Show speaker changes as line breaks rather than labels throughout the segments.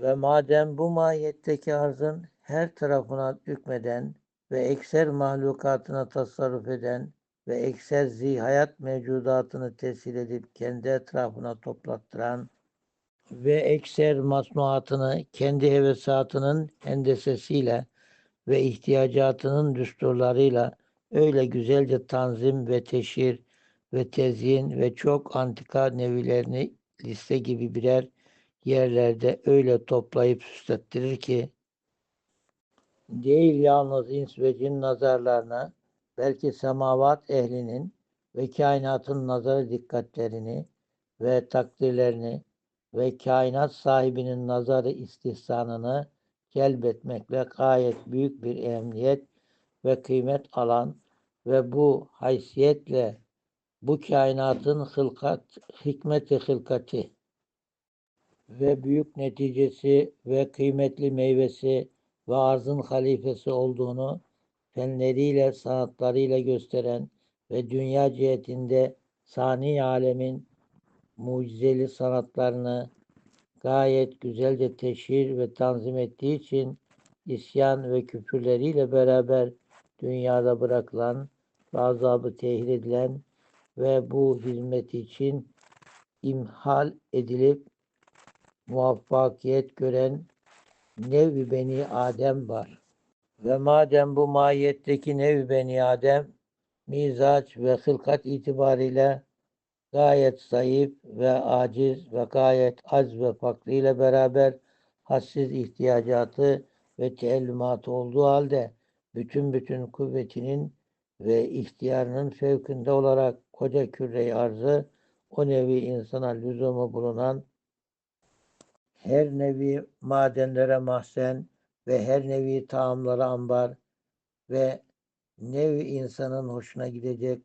Ve madem bu mahiyetteki arzın her tarafına hükmeden ve ekser mahlukatına tasarruf eden ve ekser zihayat mevcudatını tesir edip kendi etrafına toplattıran ve ekser masnuatını kendi hevesatının hendesesiyle ve ihtiyacatının düsturlarıyla öyle güzelce tanzim ve teşhir ve tezyin ve çok antika nevilerini liste gibi birer yerlerde öyle toplayıp süslettirir ki değil yalnız ins ve cin nazarlarına belki semavat ehlinin ve kainatın nazarı dikkatlerini ve takdirlerini ve kainat sahibinin nazarı istihsanını celbetmekle gayet büyük bir emniyet ve kıymet alan ve bu haysiyetle bu kainatın hılkat, hikmeti hılkati ve büyük neticesi ve kıymetli meyvesi ve arzın halifesi olduğunu fenleriyle, sanatlarıyla gösteren ve dünya cihetinde sani alemin mucizeli sanatlarını gayet güzelce teşhir ve tanzim ettiği için isyan ve küfürleriyle beraber dünyada bırakılan ve azabı tehir edilen ve bu hizmet için imhal edilip muvaffakiyet gören nevi beni Adem var. Ve madem bu mahiyetteki nevi beni Adem mizaç ve hılkat itibariyle gayet zayıf ve aciz ve gayet az ve fakri ile beraber hassiz ihtiyacatı ve teellümatı olduğu halde bütün bütün kuvvetinin ve ihtiyarının fevkinde olarak koca küre arzı o nevi insana lüzumu bulunan her nevi madenlere mahzen ve her nevi taamlara ambar ve nevi insanın hoşuna gidecek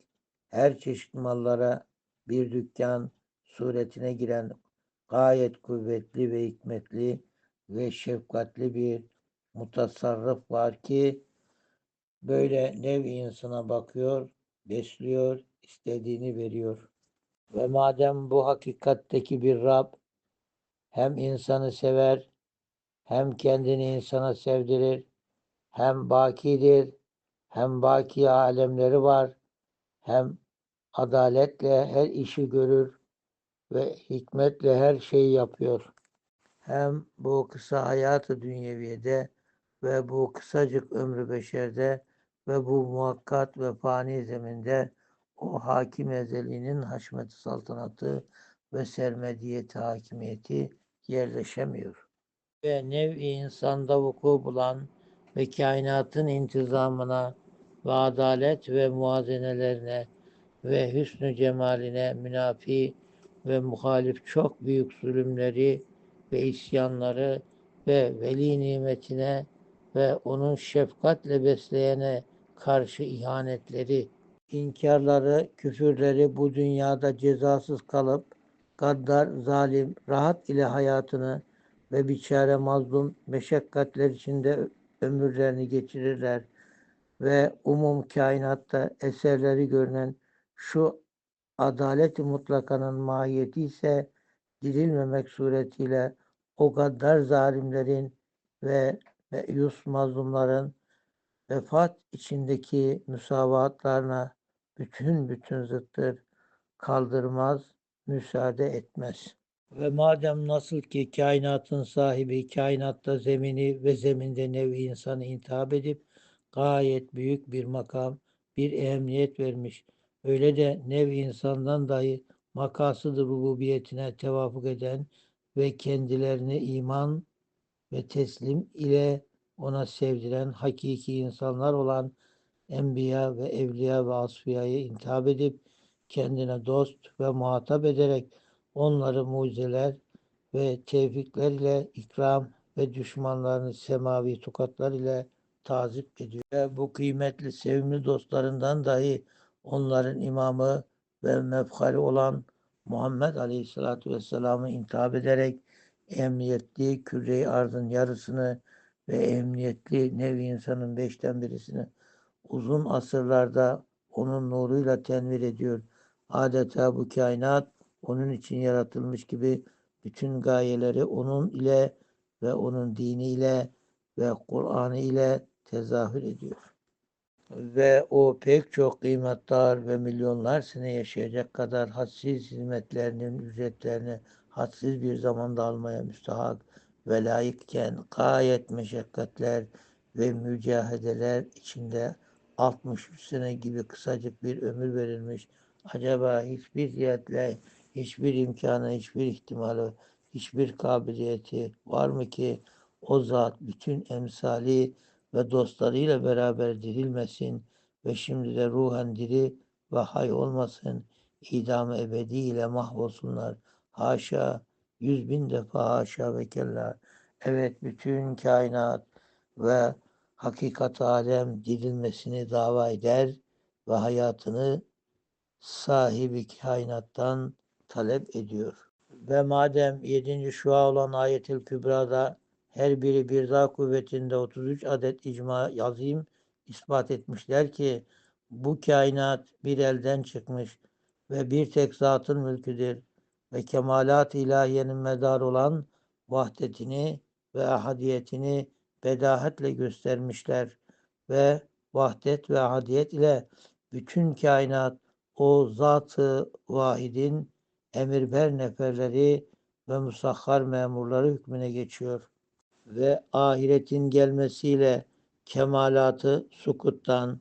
her çeşit mallara bir dükkan suretine giren gayet kuvvetli ve hikmetli ve şefkatli bir mutasarrıf var ki böyle nevi insana bakıyor, besliyor, istediğini veriyor. Ve madem bu hakikatteki bir Rab hem insanı sever, hem kendini insana sevdirir, hem bakidir, hem baki alemleri var, hem adaletle her işi görür ve hikmetle her şeyi yapıyor. Hem bu kısa hayatı dünyeviyede ve bu kısacık ömrü beşerde ve bu muhakkat ve fani zeminde o hakim ezelinin haşmeti saltanatı ve sermediyeti hakimiyeti yerleşemiyor. Ve nev-i insanda vuku bulan ve kainatın intizamına ve adalet ve muazenelerine ve hüsnü cemaline münafi ve muhalif çok büyük zulümleri ve isyanları ve veli nimetine ve onun şefkatle besleyene karşı ihanetleri, inkarları, küfürleri bu dünyada cezasız kalıp gaddar, zalim, rahat ile hayatını ve biçare mazlum meşakkatler içinde ömürlerini geçirirler ve umum kainatta eserleri görünen şu adalet-i mutlakanın mahiyeti ise dirilmemek suretiyle o gaddar zalimlerin ve meyus mazlumların vefat içindeki müsavatlarına bütün bütün zıttır, kaldırmaz, müsaade etmez. Ve madem nasıl ki kainatın sahibi kainatta zemini ve zeminde nevi insanı intihap edip gayet büyük bir makam, bir ehemmiyet vermiş. Öyle de nevi insandan dahi makasıdır rububiyetine tevafuk eden ve kendilerini iman ve teslim ile ona sevdiren hakiki insanlar olan enbiya ve evliya ve asfiyayı intihap edip kendine dost ve muhatap ederek onları mucizeler ve tevfikler ile ikram ve düşmanlarını semavi tokatlar ile tazip ediyor. Ve bu kıymetli sevimli dostlarından dahi onların imamı ve mefhari olan Muhammed Aleyhisselatü Vesselam'ı intihap ederek emniyetli küre arzın yarısını ve emniyetli nevi insanın beşten birisini uzun asırlarda onun nuruyla tenvir ediyor. Adeta bu kainat onun için yaratılmış gibi bütün gayeleri onun ile ve onun diniyle ve Kur'an'ı ile tezahür ediyor. Ve o pek çok kıymetdar ve milyonlar sene yaşayacak kadar hadsiz hizmetlerinin ücretlerini hadsiz bir zamanda almaya müstahak ve layıkken gayet meşakkatler ve mücahedeler içinde 63 sene gibi kısacık bir ömür verilmiş. Acaba hiçbir ziyaretle, hiçbir imkanı, hiçbir ihtimali, hiçbir kabiliyeti var mı ki o zat bütün emsali ve dostlarıyla beraber dirilmesin ve şimdi de ruhen diri ve hay olmasın, idam-ı ebedi ile mahvolsunlar. Haşa, yüz bin defa haşa ve kella. Evet, bütün kainat ve hakikat alem dirilmesini dava eder ve hayatını sahibi kainattan talep ediyor. Ve madem 7. şua olan ayetül kübrada her biri bir daha kuvvetinde 33 adet icma yazayım ispat etmişler ki bu kainat bir elden çıkmış ve bir tek zatın mülküdür ve kemalat ilahiyenin medar olan vahdetini ve ahadiyetini bedahetle göstermişler ve vahdet ve ahadiyet ile bütün kainat o zatı vahidin emirber neferleri ve musahhar memurları hükmüne geçiyor ve ahiretin gelmesiyle kemalatı sukuttan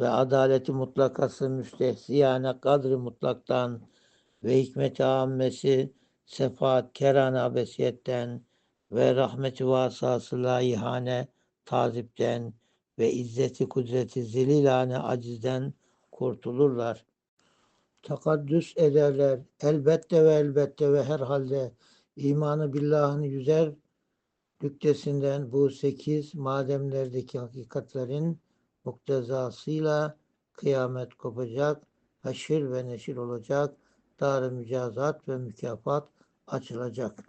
ve adaleti mutlakası müstehziyane kadri mutlaktan ve hikmeti ammesi sefaat kerane abesiyetten ve rahmeti vasası layihane tazipten ve izzeti kudreti zelilane acizden kurtulurlar. Takaddüs ederler. Elbette ve elbette ve herhalde imanı billahını yüzer nüktesinden bu sekiz mademlerdeki hakikatlerin muktezasıyla kıyamet kopacak, haşir ve neşir olacak, dar mücazat ve mükafat açılacak.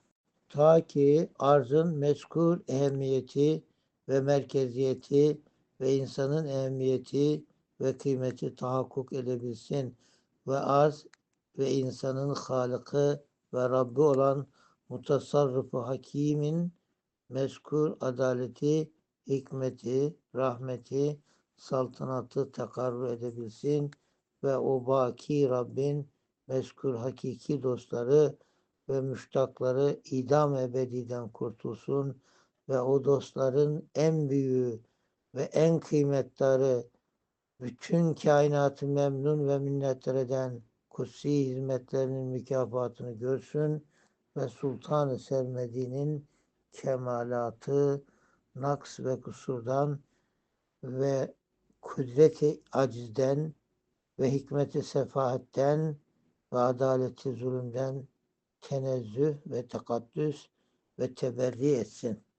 Ta ki arzın mezkur ehemmiyeti ve merkeziyeti ve insanın ehemmiyeti ve kıymeti tahakkuk edebilsin ve arz ve insanın halıkı ve Rabbi olan mutasarrıfı hakimin mezkur adaleti, hikmeti, rahmeti, saltanatı tekarrur edebilsin ve o baki Rabbin mezkur hakiki dostları ve müştakları idam ebediden kurtulsun ve o dostların en büyüğü ve en kıymetdarı bütün kainatı memnun ve minnettar eden kutsi hizmetlerinin mükafatını görsün ve Sultan-ı Sermedi'nin kemalatı, naks ve kusurdan ve kudreti acizden ve hikmeti sefahetten ve adaleti zulümden tenezzüh ve tekaddüs ve teberri etsin.